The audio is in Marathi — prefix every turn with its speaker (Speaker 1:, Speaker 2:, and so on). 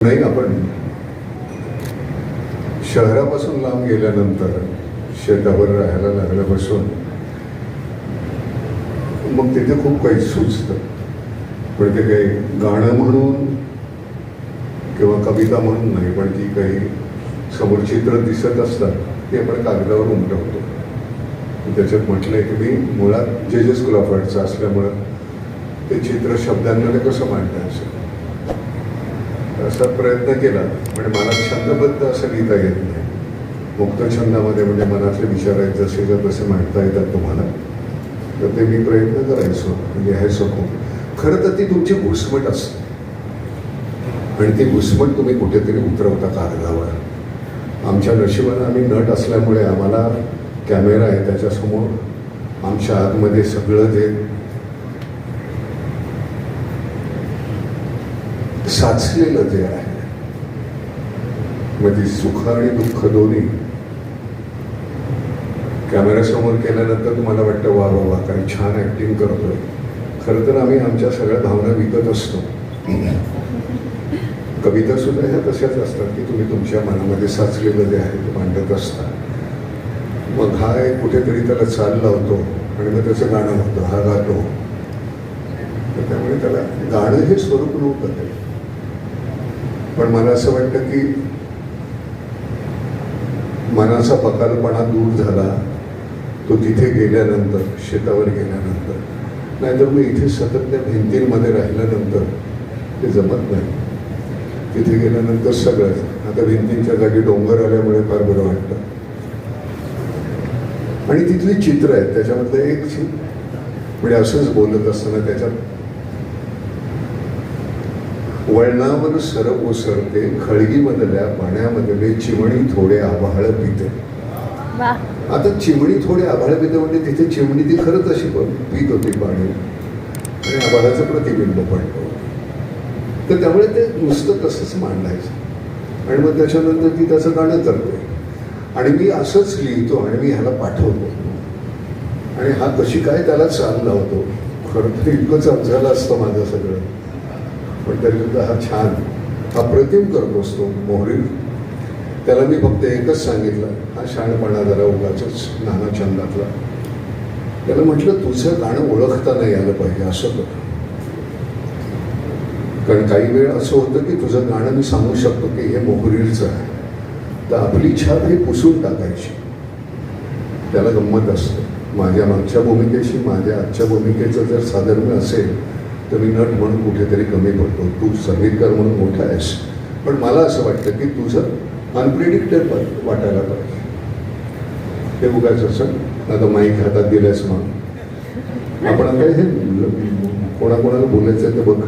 Speaker 1: नाही आपण शहरापासून लांब गेल्यानंतर शेतावर राहायला लागल्यापासून मग तिथे खूप काही सुचतं. पण ते काही गाणं म्हणून किंवा कविता म्हणून नाही पण ती काही समोर चित्र दिसत असतात ते आपण कागदावर उमटवतो. त्याच्यात म्हटलंय की मी मुळात जे जे स्कूल ऑफ आर्टचं असल्यामुळं ते चित्र शब्दांमध्ये कसं मांडायचं असा प्रयत्न केला म्हणजे मला छंदबद्ध असं लिहिता येत नाही मुक्त छंदामध्ये म्हणजे मनातले विचार आहेत जसे जर तसे मांडता येतात तुम्हाला. तर ते मी प्रयत्न करायचो म्हणजे लिहायचो खूप खरं तर ती तुमची घुसमट असते. आणि ती घुसमट तुम्ही कुठेतरी उतरवता कागदावर. आमच्या नशिबानं आम्ही नट असल्यामुळे आम्हाला कॅमेरा आहे त्याच्यासमोर. आमच्या आतमध्ये सगळं जे साचलेलं जे आहे म्हणजे सुख आणि दुःख दोन्ही कॅमेऱ्यासमोर केल्यानंतर तुम्हाला वाटतं वा वा वा काही छान ॲक्टिंग करतोय. खरं तर आम्ही आमच्या सगळ्या भावना विकत असतो. कविता सुद्धा ह्या तशाच असतात की तुम्ही तुमच्या मनामध्ये साचलेलं जे आहे ते मांडत असता. मग हा एक कुठेतरी त्याला चाल लावतो आणि मग त्याचं गाणं होतं हा गातो. तर त्यामुळे त्याला गाणं हे स्वरूप नव्हतं ते पण मला असं वाटतं की मनाचा बकालपणा दूर झाला तो तिथे गेल्यानंतर शेतावर गेल्यानंतर. नाहीतर मी इथे सतत त्या भिंतींमध्ये राहिल्यानंतर ते जमत नाही. तिथे गेल्यानंतर सगळंच. आता भिंतींच्या जागी डोंगर आल्यामुळे फार बरं वाटतं. आणि तिथली चित्र आहेत त्याच्यामधलं एक म्हणजे असंच बोलत असताना त्याच्यात वळणावर सर ओसरते खळगीमधल्या पाण्यामधले चिमणी थोडे आभाळ पिते. आता चिमणी थोडे आभाळ पिते म्हणजे तिथे चिमणी ती खरंच अशी पित होती पाणी. आणि आभाळाचं प्रतिबिंब पडलं तर त्यामुळे ते नुसतं तसंच मांडायचं. आणि मग त्याच्यानंतर ती त्याचं गाणं करते आणि मी असंच लिहितो आणि मी ह्याला पाठवतो. आणि हा कशी काय त्याला चाल लावतो खरं तर इतकं चाल झालं असतं माझं सगळं. पण तरीसुद्धा हा छान अप्रतिम करत असतो मोहरी त्याला मी फक्त एकच सांगितलं हा शहाणपणा जरा उगाच नाना छंदातला. त्याला म्हटलं तुझं गाणं ओळखता नाही आलं पाहिजे असं कर कारण काही वेळ असं होतं की तुझं गाणं मी सांगू शकतो की हे मोहरीरचं आहे. तर आपली छाप ही पुसून टाकायची. त्याला गंमत असते. माझ्या मागच्या भूमिकेशी माझ्या आजच्या भूमिकेचं जर साधर्म्य असेल तर मी नट म्हणून कुठेतरी कमी पडतो. तू संगीतकार म्हणून मोठा आहेस. पण मला असं वाटतं की तुझं अनप्रिडिक्टेबल वाटायला पाहिजे. हे उगाच असं आता माईक हातात दिल्यास मग. आपण आता हे कोणाकोणाला बोलायचं ते बघ.